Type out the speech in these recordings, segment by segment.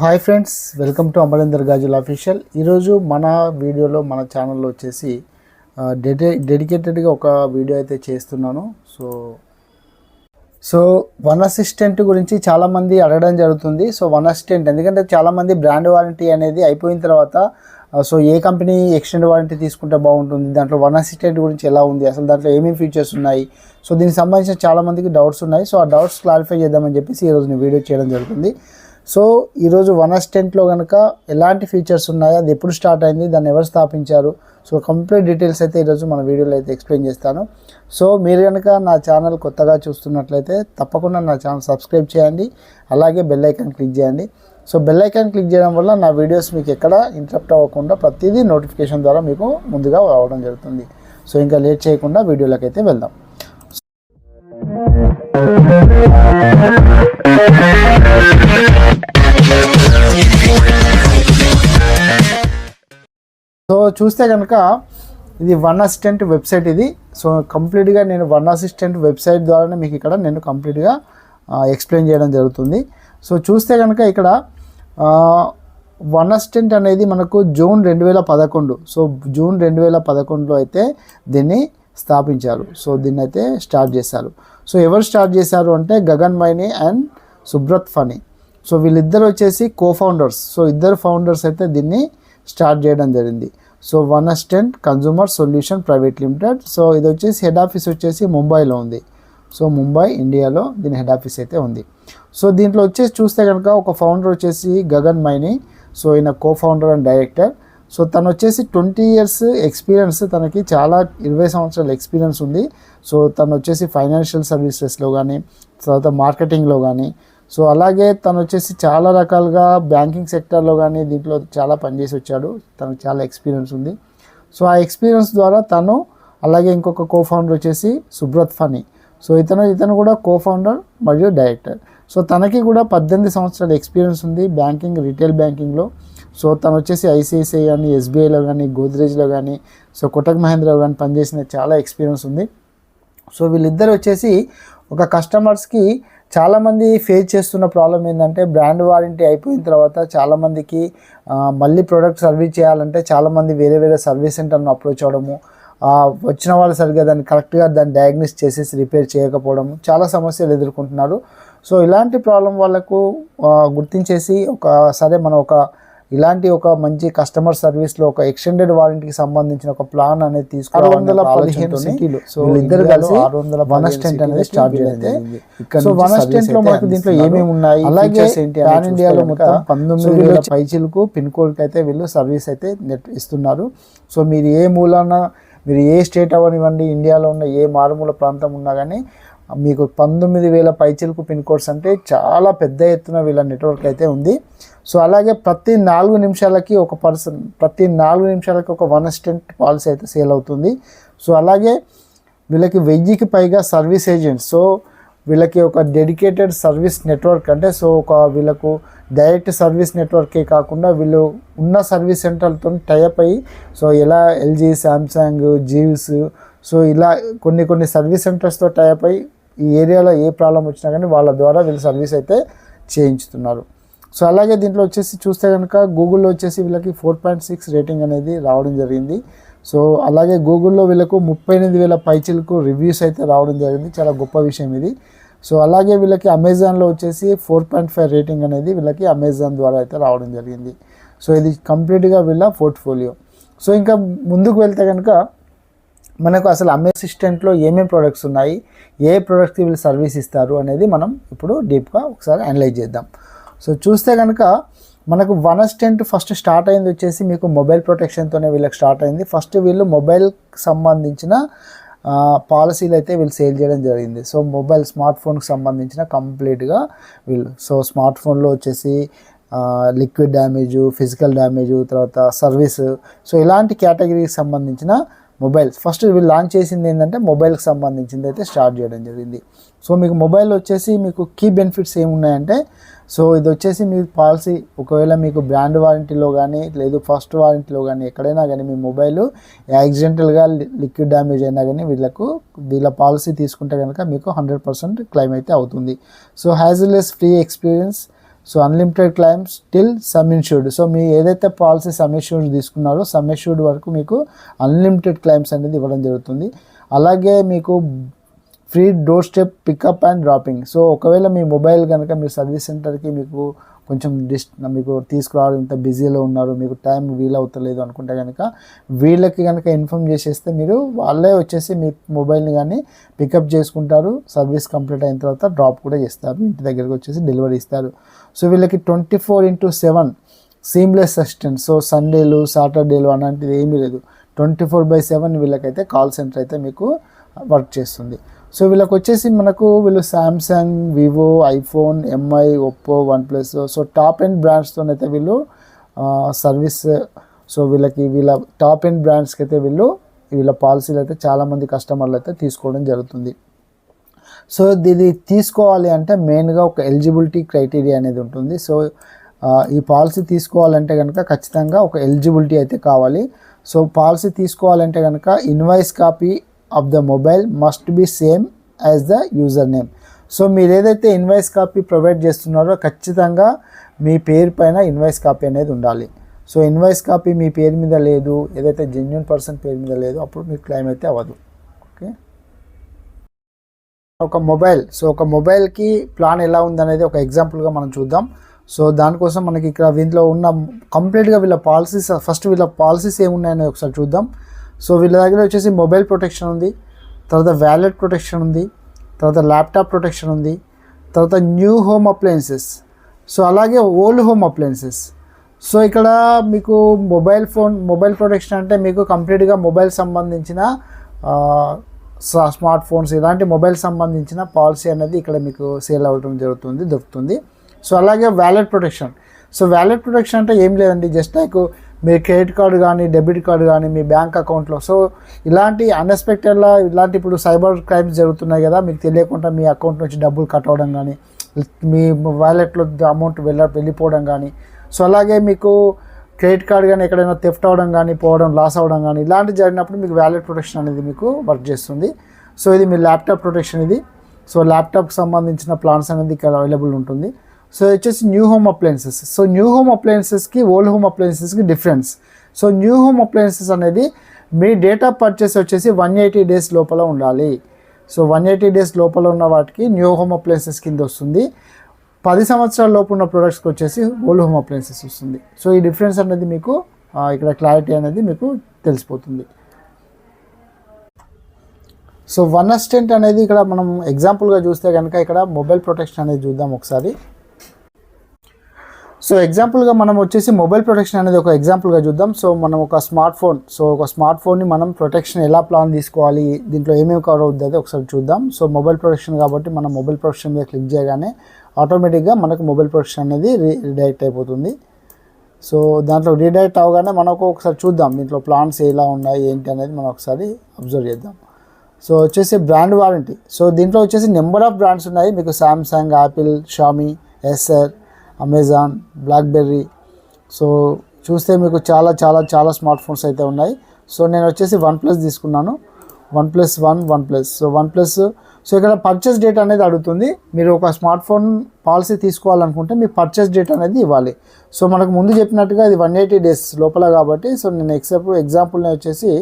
Hi friends welcome to Amarender Gajul official ఈరోజు మన వీడియోలో మన ఛానల్లో వచ్చేసి డెడి డెడికేటెడ్గా ఒక వీడియో అయితే చేస్తున్నాను. సో సో వన్ అసిస్టెంట్ గురించి చాలామంది అడగడం జరుగుతుంది. సో వన్ అసిస్టెంట్ ఎందుకంటే చాలామంది బ్రాండ్ వారంటీ అనేది అయిపోయిన తర్వాత సో ఏ కంపెనీ ఎక్స్టెండ్ వారంటీ తీసుకుంటే బాగుంటుంది? దాంట్లో వన్ అసిస్టెంట్ గురించి ఎలా ఉంది? అసలు దాంట్లో ఏమేమి ఫీచర్స్ ఉన్నాయి? సో దీనికి సంబంధించిన చాలామందికి డౌట్స్ ఉన్నాయి. సో ఆ డౌట్స్ క్లారిఫై చేద్దామని చెప్పేసి ఈరోజు నేను వీడియో చేయడం జరుగుతుంది. సో ఈరోజు వన్ అసిస్టెంట్లో కనుక ఎలాంటి ఫీచర్స్ ఉన్నాయో అది ఎప్పుడు స్టార్ట్ అయింది దాన్ని ఎవరు స్థాపించారు? సో కంప్లీట్ డీటెయిల్స్ అయితే ఈరోజు మన వీడియోలో అయితే ఎక్స్ప్లెయిన్ చేస్తాను. సో మీరు కనుక నా ఛానల్ కొత్తగా చూస్తున్నట్లయితే తప్పకుండా నా ఛానల్ సబ్స్క్రైబ్ చేయండి. అలాగే బెల్ ఐకాన్ క్లిక్ చేయండి. సో బెల్ ఐకాన్ క్లిక్ చేయడం వల్ల నా వీడియోస్ మీకు ఎక్కడ ఇంటరప్ట్ అవ్వకుండా ప్రతిదీ నోటిఫికేషన్ ద్వారా మీకు ముందుగా రావడం జరుగుతుంది. సో ఇంకా లేట్ చేయకుండా వీడియోలోకి అయితే వెళ్దాం. చూస్తే కనుక ఇది వన్ అసిస్టెంట్ వెబ్సైట్ ఇది. సో కంప్లీట్గా నేను వన్ అసిస్టెంట్ వెబ్సైట్ ద్వారానే మీకు ఇక్కడ నేను కంప్లీట్గా ఎక్స్ప్లెయిన్ చేయడం జరుగుతుంది. సో చూస్తే కనుక ఇక్కడ వన్ అసిస్టెంట్ అనేది మనకు జూన్ రెండు వేల పదకొండు. సో జూన్ రెండు వేల పదకొండులో అయితే దీన్ని స్థాపించారు. సో దీన్ని అయితే స్టార్ట్ చేశారు. సో ఎవరు స్టార్ట్ చేశారు అంటే Gagan Maini and Subrat funny so వీళ్ళిద్దరు వచ్చేసి కో ఫౌండర్స్ సో ఇద్దరు ఫౌండర్స్ అయితే దీన్ని స్టార్ట్ చేయడం జరిగింది. So one assistant consumer solution private limited so ఇది వచ్చేసి హెడ్ ఆఫీస్ వచ్చేసి ముంబైలో ఉంది. సో ముంబై ఇండియాలో దీని హెడ్ ఆఫీస్ అయితే ఉంది. సో దీంట్లో వచ్చేసి చూస్తే కనుక ఒక ఫౌండర్ వచ్చేసి గగన్ మైని. సో ఈయన co founder and director so తను వచ్చేసి ట్వంటీ ఇయర్స్ ఎక్స్పీరియన్స్ తనకి చాలా ఇరవై సంవత్సరాల ఎక్స్పీరియన్స్ ఉంది. సో తను వచ్చేసి ఫైనాన్షియల్ సర్వీసెస్లో కానీ తర్వాత మార్కెటింగ్లో కానీ సో అలాగే తను వచ్చేసి చాలా రకాలుగా బ్యాంకింగ్ సెక్టర్లో కానీ దీంట్లో చాలా పనిచేసి వచ్చాడు. తనకు చాలా ఎక్స్పీరియన్స్ ఉంది. సో ఆ ఎక్స్పీరియన్స్ ద్వారా తను అలాగే ఇంకొక కో ఫౌండర్ వచ్చేసి సుబ్రత్ ఫనీ సో ఇతను ఇతను కూడా కో ఫౌండర్ మరియు డైరెక్టర్ సో తనకి కూడా పద్దెనిమిది సంవత్సరాల ఎక్స్పీరియన్స్ ఉంది బ్యాంకింగ్ రిటైల్ బ్యాంకింగ్లో సో తను వచ్చేసి ఐసిఐసిఐ కానీ ఎస్బీఐలో కానీ గోద్రేజ్లో కానీ సో కొటక్ మహేంద్రలో కానీ పనిచేసిన చాలా ఎక్స్పీరియన్స్ ఉంది. సో వీళ్ళిద్దరు వచ్చేసి ఒక కస్టమర్స్కి చాలామంది ఫేస్ చేస్తున్న ప్రాబ్లం ఏంటంటే బ్రాండ్ వారంటీ అయిపోయిన తర్వాత చాలామందికి మళ్ళీ ప్రోడక్ట్ సర్వీస్ చేయాలంటే చాలామంది వేరే వేరే సర్వీస్ సెంటర్ను అప్రోచ్ అవ్వడము వచ్చిన వాళ్ళు సరిగ్గా దాన్ని కరెక్ట్గా దాన్ని డయాగ్నోస్ చేసేసి రిపేర్ చేయకపోవడం చాలా సమస్యలు ఎదుర్కొంటున్నారు. సో ఇలాంటి ప్రాబ్లం వాళ్ళకు గుర్తించేసి ఒక సరే మనం ఒక ఇలాంటి ఒక మంచి కస్టమర్ సర్వీస్లో ఒక ఎక్స్టెండెడ్ వారంటీకి సంబంధించిన ఒక ప్లాన్ అనేది వందల సిటీలు. సో ఇద్దరు కలిసి వన్ అస్టెంట్ అనేది స్టార్ట్ చేయడం సో వన్ అస్టెంట్లో మనకు దీంట్లో ఏమేమి ఉన్నాయి? అలాగే పాన్ ఇండియాలో మొత్తం పంతొమ్మిది వేల పైచీలకు పిన్ కోడ్ అయితే వీళ్ళు సర్వీస్ అయితే నెట్ ఇస్తున్నారు. సో మీరు ఏ మూలాన మీరు ఏ స్టేట్ అవనివ్వండి ఇండియాలో ఉన్న ఏ మారుమూల ప్రాంతం ఉన్నా కానీ మీకు పంతొమ్మిది వేల పైచిలకు పిన్ కోడ్స్ అంటే చాలా పెద్ద ఎత్తున వీళ్ళ నెట్వర్క్ అయితే ఉంది. సో అలాగే ప్రతి నాలుగు నిమిషాలకి ఒక పర్సన్ ప్రతి నాలుగు నిమిషాలకి ఒక వన్ అసిస్టెంట్ పాలసీ అయితే సేల్ అవుతుంది. సో అలాగే వీళ్ళకి వెయ్యికి పైగా సర్వీస్ ఏజెంట్స్ సో వీళ్ళకి ఒక డెడికేటెడ్ సర్వీస్ నెట్వర్క్ అంటే సో ఒక వీళ్ళకు డైరెక్ట్ సర్వీస్ నెట్వర్కే కాకుండా వీళ్ళు ఉన్న సర్వీస్ సెంటర్లతో టైప్ అయ్యి సో ఎలా ఎల్జీ శాంసంగ్ జీవ్స్ సో ఇలా కొన్ని కొన్ని సర్వీస్ సెంటర్స్తో టైప్ అయ్యి ఈ ఏరియాలో ఏ ప్రాబ్లం వచ్చినా కానీ వాళ్ళ ద్వారా వీళ్ళు సర్వీస్ అయితే చేయించుతున్నారు. సో అలాగే దీంట్లో వచ్చేసి చూస్తే కనుక గూగుల్లో వచ్చేసి వీళ్ళకి ఫోర్ పాయింట్ సిక్స్ రేటింగ్ అనేది రావడం జరిగింది. సో అలాగే గూగుల్లో వీళ్ళకు ముప్పై ఎనిమిది వేల పైచిలకు రివ్యూస్ అయితే రావడం జరిగింది. చాలా గొప్ప విషయం ఇది. సో అలాగే వీళ్ళకి అమెజాన్లో వచ్చేసి ఫోర్ పాయింట్ ఫైవ్ రేటింగ్ అనేది వీళ్ళకి అమెజాన్ ద్వారా అయితే రావడం జరిగింది. సో ఇది కంప్లీట్గా వీళ్ళ పోర్ట్ఫోలియో. సో ఇంకా ముందుకు వెళ్తే కనుక మనకు అసలు అమ్మే అసిస్టెంట్లో ఏమేమి ప్రొడక్ట్స్ ఉన్నాయి ఏ ప్రొడక్ట్కి వీళ్ళు సర్వీస్ ఇస్తారు అనేది మనం ఇప్పుడు డీప్గా ఒకసారి అనలైజ్ చేద్దాం. సో చూస్తే కనుక మనకు వన్ అసిస్టెంట్ ఫస్ట్ స్టార్ట్ అయింది వచ్చేసి మీకు మొబైల్ ప్రొటెక్షన్తోనే వీళ్ళకి స్టార్ట్ అయింది. ఫస్ట్ వీళ్ళు మొబైల్కి సంబంధించిన పాలసీలు అయితే వీళ్ళు సేల్ చేయడం జరిగింది. సో మొబైల్ స్మార్ట్ ఫోన్కి సంబంధించిన కంప్లీట్గా వీళ్ళు. సో స్మార్ట్ ఫోన్లో వచ్చేసి లిక్విడ్ డ్యామేజు ఫిజికల్ డ్యామేజు తర్వాత సర్వీస్ సో ఇలాంటి కేటగిరీకి సంబంధించిన మొబైల్స్. ఫస్ట్ వీళ్ళు లాంచ్ చేసింది ఏంటంటే మొబైల్కి సంబంధించింది అయితే స్టార్ట్ చేయడం జరిగింది. సో మీకు మొబైల్ వచ్చేసి మీకు కీ బెనిఫిట్స్ ఏమున్నాయంటే సో ఇది వచ్చేసి మీ పాలసీ. ఒకవేళ మీకు బ్రాండ్ వారంటీలో కానీ లేదు ఫస్ట్ వారంటీలో కానీ ఎక్కడైనా కానీ మీ మొబైల్ యాక్సిడెంటల్గా లిక్విడ్ డ్యామేజ్ అయినా కానీ వీళ్ళకు వీళ్ళ పాలసీ తీసుకుంటే కనుక మీకు హండ్రెడ్ పర్సెంట్ క్లెయిమ్ అయితే అవుతుంది. So hassles free experience so unlimited claims till sum insured so మీ ఏదైతే పాలసీ సమ్ఇన్షూర్డ్ తీసుకున్నారో సమ్ఇన్షూర్డ్ వరకు మీకు అన్లిమిటెడ్ క్లైమ్స్ అనేది ఇవ్వడం జరుగుతుంది. అలాగే మీకు free door step pickup and dropping so ఒకవేళ మీ మొబైల్ కనుక మీ సర్వీస్ సెంటర్కి మీకు కొంచెం డిస్ మీకు తీసుకురావడం ఇంత బిజీలో ఉన్నారు మీకు టైం వీలవుతలేదు అనుకుంటే కనుక వీళ్ళకి కనుక ఇన్ఫామ్ చేసేస్తే మీరు వాళ్ళే వచ్చేసి మీ మొబైల్ని కానీ పికప్ చేసుకుంటారు సర్వీస్ కంప్లీట్ అయిన తర్వాత డ్రాప్ కూడా చేస్తారు ఇంటి దగ్గరికి వచ్చేసి డెలివరీ ఇస్తారు. సో వీళ్ళకి twenty four into seven seamless assistant so సండేలు సాటర్డేలు అలాంటిది ఏమీ లేదు. ట్వంటీ ఫోర్ బై సెవెన్ వీళ్ళకైతే కాల్ సెంటర్ అయితే మీకు వర్క్ చేస్తుంది. సో వీళ్ళకి వచ్చేసి మనకు వీళ్ళు Samsung Vivo iPhone MI Oppo OnePlus so top end బ్రాండ్స్తో అయితే వీళ్ళు సర్వీస్ సో వీళ్ళకి వీళ్ళ టాప్ ఎండ్ బ్రాండ్స్కి అయితే వీళ్ళు వీళ్ళ పాలసీలు అయితే చాలామంది కస్టమర్లు అయితే తీసుకోవడం జరుగుతుంది. సో ఇది తీసుకోవాలి అంటే మెయిన్గా ఒక ఎలిజిబిలిటీ క్రైటీరియా అనేది ఉంటుంది. సో ఈ పాలసీ తీసుకోవాలంటే కనుక ఖచ్చితంగా ఒక ఎలిజిబిలిటీ అయితే కావాలి. సో పాలసీ తీసుకోవాలంటే కనుక invoice copy of the mobile must be same as the user name so మీరు ఏదైతే ఇన్వాయిస్ కాపీ ప్రొవైడ్ చేస్తున్నారో ఖచ్చితంగా మీ పేరు పైన ఇన్వాయిస్ కాపీ అనేది ఉండాలి. సో ఇన్వాయిస్ కాపీ మీ పేరు మీద లేదు ఏదైతే జెన్యున్ పర్సన్ పేరు మీద లేదు అప్పుడు మీకు క్లెయిమ్ అయితే అవ్వదు. ఓకే ఒక మొబైల్ సో ఒక మొబైల్కి ప్లాన్ ఎలా ఉందనేది ఒక ఎగ్జాంపుల్గా మనం చూద్దాం. సో దానికోసం మనకి ఇక్కడ దీంట్లో ఉన్న కంప్లీట్గా వీళ్ళ పాలసీస్ ఫస్ట్ వీళ్ళ పాలసీస్ ఏమున్నాయనేది ఒకసారి చూద్దాం. సో వీళ్ళ దగ్గర వచ్చేసి మొబైల్ ప్రొటెక్షన్ ఉంది తర్వాత వ్యాలెట్ ప్రొటెక్షన్ ఉంది తర్వాత ల్యాప్టాప్ ప్రొటెక్షన్ ఉంది తర్వాత న్యూ హోమ్ అప్లయన్సెస్. సో అలాగే ఓల్డ్ హోమ్ అప్లయన్సెస్. సో ఇక్కడ మీకు మొబైల్ ఫోన్ మొబైల్ ప్రొటెక్షన్ అంటే మీకు కంప్లీట్గా మొబైల్ సంబంధించిన స్మార్ట్ ఫోన్స్ ఇలాంటి మొబైల్ సంబంధించిన పాలసీ అనేది ఇక్కడ మీకు సేల్ అవ్వడం జరుగుతుంది దొరుకుతుంది. సో అలాగే wallet protection. So wallet protection అంటే ఏం లేదండి జస్ట్ నాకు మీ క్రెడిట్ కార్డు కానీ డెబిట్ కార్డు కానీ మీ బ్యాంక్ అకౌంట్లో. సో ఇలాంటి అన్ఎక్స్పెక్టెడ్లా ఇలాంటి ఇప్పుడు సైబర్ క్రైమ్స్ జరుగుతున్నాయి కదా మీకు తెలియకుండా మీ అకౌంట్ నుంచి డబ్బులు కట్ అవ్వడం కానీ మీ వ్యాలెట్లో అమౌంట్ వెళ్ళ వెళ్ళిపోవడం కానీ సో అలాగే మీకు క్రెడిట్ కార్డ్ కానీ ఎక్కడైనా థెఫ్ట్ అవ్వడం కానీ పోవడం లాస్ అవ్వడం కానీ ఇలాంటి జరిగినప్పుడు మీకు వ్యాలెట్ ప్రొటెక్షన్ అనేది మీకు వర్క్ చేస్తుంది. సో ఇది మీ ల్యాప్టాప్ ప్రొటెక్షన్ ఇది. సో ల్యాప్టాప్కి సంబంధించిన ప్లాన్స్ అనేది ఇక్కడ అవైలబుల్ ఉంటుంది. సో వచ్చేసి new home appliances so new home అప్లయన్సెస్కి old home అప్లయన్సెస్కి difference so new home appliances అనేది మీ డేట్ ఆఫ్ పర్చేస్ వచ్చేసి వన్ ఎయిటీ డేస్ లోపల ఉండాలి. సో వన్ ఎయిటీ డేస్ లోపల ఉన్న వాటికి న్యూ హోమ్ అప్లయన్సెస్ కింద వస్తుంది. పది సంవత్సరాల లోపు ఉన్న ప్రొడక్ట్స్కి వచ్చేసి ఓల్డ్ హోమ్ అప్లయన్సెస్ వస్తుంది. సో ఈ డిఫరెన్స్ అనేది మీకు ఇక్కడ క్లారిటీ అనేది మీకు తెలిసిపోతుంది. సో వన్ అసిస్టెంట్ అనేది ఇక్కడ మనం ఎగ్జాంపుల్గా చూస్తే కనుక ఇక్కడ మొబైల్ ప్రొటెక్షన్ అనేది చూద్దాం ఒకసారి. సో ఎగ్జాంపుల్గా మనం వచ్చేసి మొబైల్ ప్రొటెక్షన్ అనేది ఒక ఎగ్జాంపుల్గా చూద్దాం. సో మనం ఒక స్మార్ట్ ఫోన్ సో ఒక స్మార్ట్ ఫోన్ని మనం ప్రొటెక్షన్ ఎలా ప్లాన్ తీసుకోవాలి దీంట్లో ఏమేమి కవర్ అవుతుంది అది ఒకసారి చూద్దాం. సో మొబైల్ ప్రొటెక్షన్ కాబట్టి మనం మొబైల్ ప్రొటెక్షన్ మీద క్లిక్ చేయగానే ఆటోమేటిక్గా మనకు మొబైల్ ప్రొటెక్షన్ అనేది రీ రీడైరెక్ట్ అయిపోతుంది. సో దాంట్లో రీడైరెక్ట్ అవగానే మనకు ఒకసారి చూద్దాం. దీంట్లో ప్లాన్స్ ఎలా ఉన్నాయి ఏంటి అనేది మనం ఒకసారి అబ్జర్వ్ చేద్దాం. సో వచ్చేసి బ్రాండ్ వారంటీ సో దీంట్లో వచ్చేసి నెంబర్ ఆఫ్ బ్రాండ్స్ ఉన్నాయి. మీకు Samsung Apple Xiaomi SR Amazon BlackBerry. So చూస్తే మీకు చాలా చాలా చాలా స్మార్ట్ ఫోన్స్ అయితే ఉన్నాయి. సో నేను వచ్చేసి వన్ ప్లస్ తీసుకున్నాను. OnePlus one OnePlus so OnePlus so ఇక్కడ పర్చేస్ డేట్ అనేది అడుగుతుంది. మీరు ఒక స్మార్ట్ ఫోన్ పాలసీ తీసుకోవాలనుకుంటే మీ పర్చేస్ డేట్ అనేది ఇవ్వాలి. సో మనకు ముందు చెప్పినట్టుగా ఇది వన్ ఎయిటీ డేస్ లోపల కాబట్టి సో నేను ఎక్సెప్ట్ ఎగ్జాంపుల్ వచ్చేసి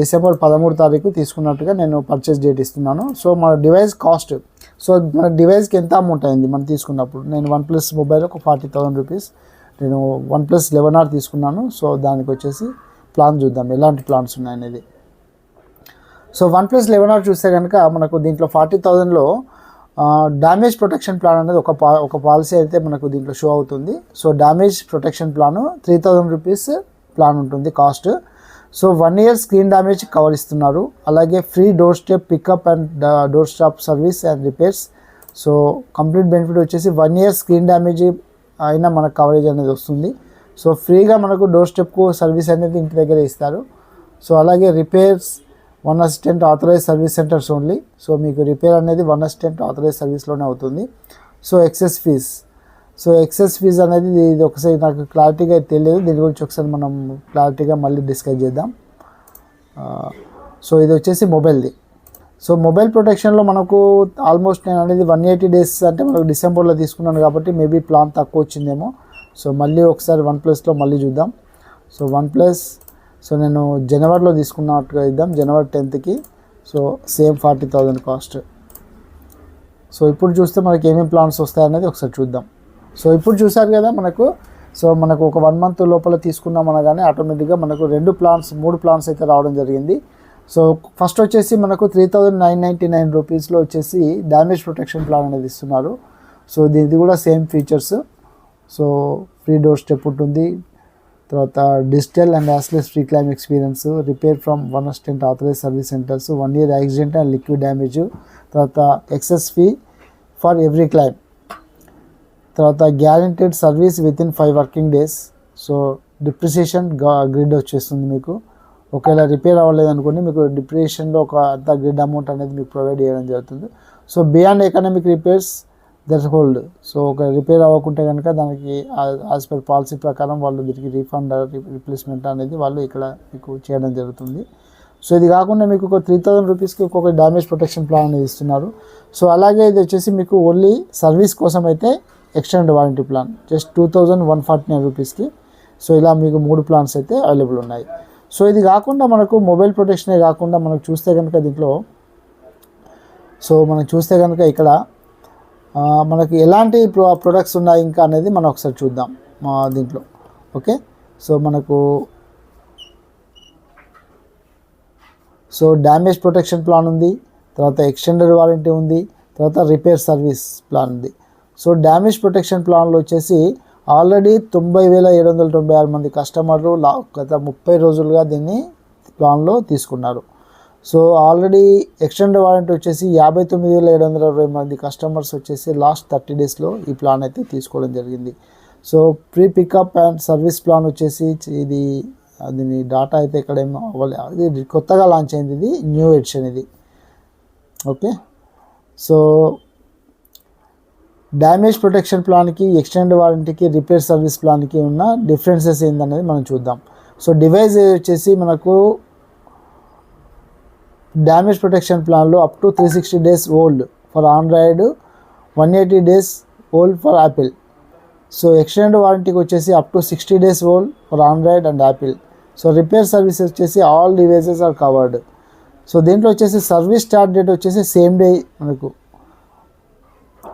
డిసెంబర్ పదమూడు తారీఖు తీసుకున్నట్టుగా నేను పర్చేస్ డేట్ ఇస్తున్నాను. సో మన డివైస్ కాస్ట్ సో మన డివైస్కి ఎంత అమౌంట్ అయింది మనం తీసుకున్నప్పుడు? నేను వన్ ప్లస్ మొబైల్ ఒక ఫార్టీ థౌసండ్ రూపీస్. నేను వన్ ప్లస్ లెవెన్ ఆర్ తీసుకున్నాను. సో దానికి వచ్చేసి ప్లాన్ చూద్దాం. ఎలాంటి ప్లాన్స్ ఉన్నాయనేది. So OnePlus eleven R చూస్తే కనుక మనకు దీంట్లో ఫార్టీ థౌజండ్లో డ్యామేజ్ ప్రొటెక్షన్ ప్లాన్ అనేది ఒక పా ఒక పాలసీ అయితే మనకు దీంట్లో షో అవుతుంది. So damage protection plan three thousand rupees plan ఉంటుంది cost. So one year screen damage cover ఇస్తున్నారు. అలాగే free door step pickup and door stop service and repairs. So complete benefit వచ్చేసి వన్ ఇయర్ స్క్రీన్ డ్యామేజ్ అయినా మనకు coverage అనేది వస్తుంది. So ఫ్రీగా మనకు డోర్ స్టెప్కు సర్వీస్ అనేది ఇంటి దగ్గర ఇస్తారు. సో అలాగే repairs one assistant authorize service centers only. So మీకు రిపేర్ అనేది వన్ అసిస్టెంట్ ఆథరైజ్ సర్వీస్లోనే అవుతుంది. So excess fees so excess fees అనేది ఇది ఒకసారి నాకు క్లారిటీగా తెలియదు. దీని గురించి ఒకసారి మనం క్లారిటీగా మళ్ళీ డిస్కస్ చేద్దాం. సో ఇది వచ్చేసి మొబైల్ది. సో మొబైల్ ప్రొటెక్షన్లో మనకు ఆల్మోస్ట్ నేను అనేది వన్ ఎయిటీ డేస్ అంటే మనకు డిసెంబర్లో తీసుకున్నాను కాబట్టి మేబీ ప్లాన్ తక్కువ వచ్చిందేమో. సో మళ్ళీ ఒకసారి వన్ ప్లస్లో మళ్ళీ చూద్దాం. సో వన్ ప్లస్ సో నేను జనవరిలో తీసుకున్నట్టుగా ఇద్దాం జనవరి టెన్త్కి. So same forty thousand cost. So ఇప్పుడు చూస్తే మనకి ఏమేమి ప్లాన్స్ వస్తాయనేది ఒకసారి చూద్దాం. సో ఇప్పుడు చూసారు కదా మనకు. సో మనకు ఒక వన్ మంత్ లోపల తీసుకున్నాం అనగానే ఆటోమేటిక్గా మనకు రెండు ప్లాన్స్ మూడు ప్లాన్స్ అయితే రావడం జరిగింది. సో ఫస్ట్ వచ్చేసి మనకు three thousand nine ninety nine రూపీస్లో వచ్చేసి డ్యామేజ్ ప్రొటెక్షన్ ప్లాన్ అనేది ఇస్తున్నారు. సో దీనిది కూడా same features so free door step ఉంటుంది. తర్వాత digital and hassles free claim experience repair from one assistant authorize service centers one year accident and liquid damage తర్వాత excess fee for every claim తర్వాత guaranteed service within five working days so depreciation grid వచ్చేస్తుంది మీకు. ఒకవేళ repair అవ్వలేదు అనుకోండి మీకు డిప్రిసియేషన్లో ఒక అంత గ్రిడ్ అమౌంట్ అనేది మీకు ప్రొవైడ్ చేయడం జరుగుతుంది. So beyond economic repairs that hold so ఒక రిపేర్ అవ్వకుంటే కనుక దానికి యాజ్ పర్ పాలసీ ప్రకారం వాళ్ళు దీనికి రీఫండ్ రిప్లేస్మెంట్ అనేది వాళ్ళు ఇక్కడ మీకు చేయడం జరుగుతుంది. సో ఇది కాకుండా మీకు ఒక త్రీ థౌజండ్ రూపీస్కి ఒక్కొక్క డ్యామేజ్ ప్రొటెక్షన్ ప్లాన్ అనేది ఇస్తున్నారు. సో అలాగే ఇది వచ్చేసి మీకు ఓన్లీ సర్వీస్ కోసం అయితే extend warranty plan. Just two thousand one forty nine రూపీస్కి. సో ఇలా మీకు మూడు ప్లాన్స్ అయితే అవైలబుల్ ఉన్నాయి. సో ఇది కాకుండా మనకు మొబైల్ ప్రొటెక్షనే కాకుండా మనకు చూస్తే కనుక దీంట్లో సో మనం చూస్తే కనుక ఇక్కడ మనకి ఎలాంటి ప్రో ప్రొడక్ట్స్ ఉన్నాయి ఇంకా అనేది మనం ఒకసారి చూద్దాం మా దీంట్లో. ఓకే? సో మనకు సో డ్యామేజ్ ప్రొటెక్షన్ ప్లాన్ ఉంది తర్వాత ఎక్స్టెండెడ్ వారంటీ ఉంది తర్వాత రిపేర్ సర్వీస్ ప్లాన్ ఉంది. సో డ్యామేజ్ ప్రొటెక్షన్ ప్లాన్లో వచ్చేసి ఆల్రెడీ తొంభై వేల ఏడు వందల తొంభై ఆరు మంది కస్టమర్లు లా గత ముప్పై రోజులుగా దీన్ని ప్లాన్లో తీసుకున్నారు. సో ఆల్రెడీ ఎక్స్టెండ్ వారంటీ వచ్చేసి యాభై తొమ్మిది వేల ఏడు వందల అరవై మంది కస్టమర్స్ వచ్చేసి లాస్ట్ థర్టీ డేస్లో ఈ ప్లాన్ అయితే తీసుకోవడం జరిగింది. So pre pickup and service plan వచ్చేసి ఇది దీని డాటా అయితే ఇక్కడ ఏమో అవ్వలేదు ఇది కొత్తగా లాంచ్ అయింది ఇది న్యూ ఎడిషన్ ఇది. ఓకే? సో డ్యామేజ్ ప్రొటెక్షన్ ప్లాన్కి ఎక్స్టెండ్ వారంటీకి రిపేర్ సర్వీస్ ప్లాన్కి ఉన్న డిఫరెన్సెస్ ఏందనేది మనం చూద్దాం. సో డివైస్ వచ్చేసి మనకు డ్యామేజ్ ప్రొటెక్షన్ ప్లాన్లో up to three sixty days old for Android one eighty days old for Apple so extend వారంటీకి వచ్చేసి up to sixty days old for Android and Apple so repair service వచ్చేసి all devices are covered. So దీంట్లో వచ్చేసి service start date వచ్చేసి same day మనకు.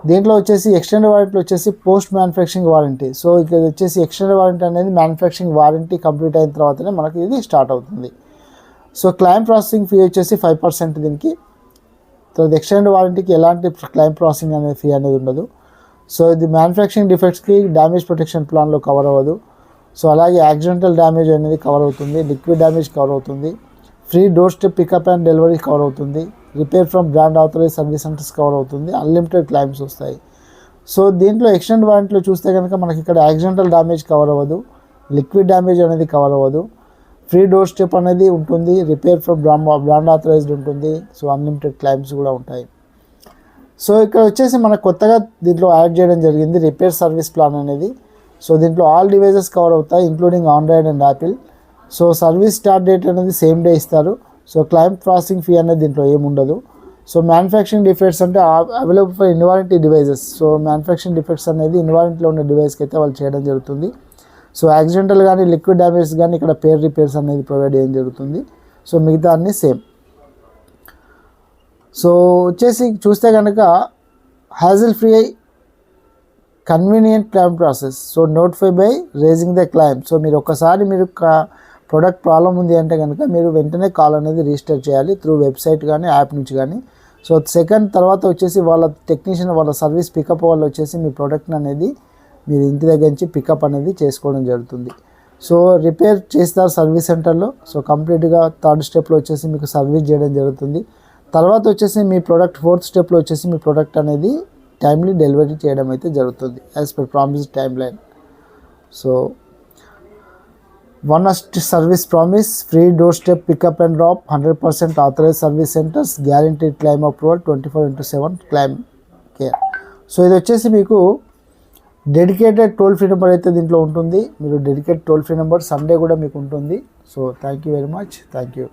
దీంట్లో వచ్చేసి extend warranty వచ్చేసి post manufacturing warranty so ఇక్కడ వచ్చేసి ఎక్స్టెండ్ వారంటీ అనేది మ్యానుఫ్యాక్చరింగ్ వారంటీ కంప్లీట్ అయిన తర్వాతనే మనకి ఇది స్టార్ట్ అవుతుంది. సో క్లైమ్ ప్రాసెసింగ్ ఫీ వచ్చేసి ఫైవ్ పర్సెంట్ దీనికి. తర్వాత ఎక్స్టెండ్ వారంటీకి ఎలాంటి క్లైమ్ ప్రాసెసింగ్ అనేది ఫీ అనేది ఉండదు. సో ఇది మ్యానుఫ్యాక్చరింగ్ డిఫెక్ట్స్కి డ్యామేజ్ ప్రొటెక్షన్ ప్లాన్లో కవర్ అవ్వదు. సో అలాగే యాక్సిడెంటల్ డ్యామేజ్ అనేది కవర్ అవుతుంది లిక్విడ్ డ్యామేజ్ కవర్ అవుతుంది. Free door step pickup and delivery cover అవుతుంది. Repair from brand authorize service centers cover అవుతుంది. అన్లిమిటెడ్ క్లైమ్స్ వస్తాయి. సో దీంట్లో ఎక్స్టెండ్ వారంటీలో చూస్తే కనుక మనకి ఇక్కడ యాక్సిడెంటల్ డ్యామేజ్ కవర్ అవ్వదు. లిక్విడ్ డ్యామేజ్ అనేది కవర్ అవ్వదు. ఫ్రీ డోర్ స్టెప్ అనేది ఉంటుంది. Repair from brand brand authorized ఉంటుంది. సో అన్లిమిటెడ్ క్లైమ్స్ కూడా ఉంటాయి. సో ఇక్కడ వచ్చేసి మనకు కొత్తగా దీంట్లో యాడ్ చేయడం జరిగింది రిపేర్ సర్వీస్ ప్లాన్ అనేది. సో దీంట్లో ఆల్ డివైజెస్ కవర్ అవుతాయి including Android and Apple so service start date అనేది సేమ్ డే ఇస్తారు. సో క్లైమ్ ప్రాసెసింగ్ ఫీ అనేది దీంట్లో ఏముండదు. సో మ్యానుఫ్యాక్చరింగ్ డిఫెక్ట్స్ అంటే available for in warranty devices. So manufacturing defects అనేది ఇన్వారంటీలో ఉన్న డివైస్కి అయితే వాళ్ళు చేయడం జరుగుతుంది. సో యాక్సిడెంటల్ కానీ లిక్విడ్ డ్యామేజ్ కానీ ఇక్కడ పేర్ రిపేర్స్ అనేది ప్రొవైడ్ చేయడం జరుగుతుంది. సో మిగతా అన్నీ సేమ్. సో వచ్చేసి చూస్తే కనుక hassle free convenient claim process so notify by raising the claim so మీరు ఒక్కసారి మీరు ప్రొడక్ట్ ప్రాబ్లం ఉంది అంటే కనుక మీరు వెంటనే కాల్ అనేది రిజిస్టర్ చేయాలి త్రూ వెబ్సైట్ కానీ యాప్ నుంచి కానీ. సో సెకండ్ తర్వాత వచ్చేసి వాళ్ళ టెక్నీషియన్ వాళ్ళ సర్వీస్ పికప్ వాళ్ళు వచ్చేసి మీ ప్రోడక్ట్ అనేది మీరు ఇంటి దగ్గర నుంచి పికప్ అనేది చేసుకోవడం జరుగుతుంది. సో రిపేర్ చేస్తారు సర్వీస్ సెంటర్లో. సో కంప్లీట్గా థర్డ్ స్టెప్లో వచ్చేసి మీకు సర్వీస్ చేయడం జరుగుతుంది. తర్వాత వచ్చేసి మీ ప్రోడక్ట్ ఫోర్త్ స్టెప్లో వచ్చేసి మీ ప్రోడక్ట్ అనేది టైమ్లీ డెలివరీ చేయడం అయితే జరుగుతుంది as per promise timeline so one assist service promise free doorstep pickup and drop hundred percent authorise service centres guaranteed claim approval twenty four into seven claim care so ఇది వచ్చేసి మీకు dedicated toll free number అయితే దీంట్లో ఉంటుంది. మీరు dedicate toll free number Sunday కూడా మీకు ఉంటుంది. So thank you very much thank you